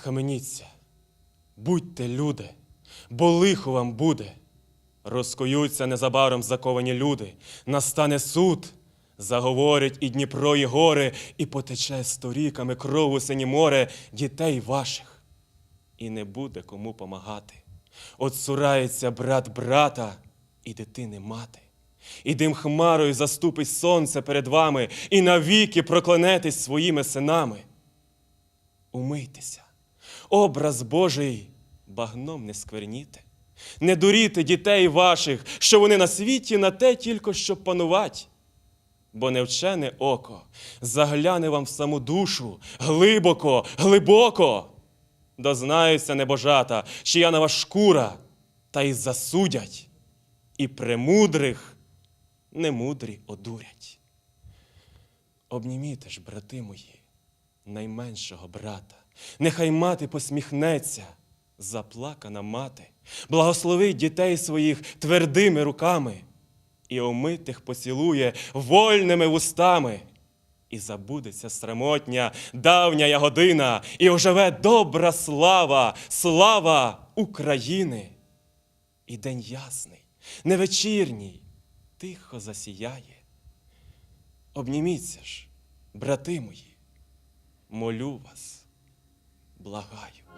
Схаменіться, будьте люди, бо лихо вам буде. Розкуються незабаром заковані люди, настане суд, заговорять і Дніпро, і гори, і потече сторіками кров у сині море дітей ваших, і не буде кому помагати. Отсурається брат брата і дитини мати. І дим хмарою заступить сонце перед вами, і навіки проклянетесь своїми синами. Умийтеся, образ Божий багном не скверніте, не дуріте дітей ваших, що вони на світі на те тільки щоб панувати. Бо невчене око загляне вам в саму душу глибоко, глибоко. Дознаються небожата, чия нова шкура, та й засудять, і премудрих немудрі одурять. Обніміте ж, брати мої, найменшого брата, нехай мати посміхнеться, заплакана мати, благословить дітей своїх твердими руками і омитих поцілує вольними вустами. І забудеться срамотня, давня я година, і оживе добра слава, слава України. І день ясний, невечірній, тихо засіяє. Обніміться ж, брати мої, молю вас, благаю.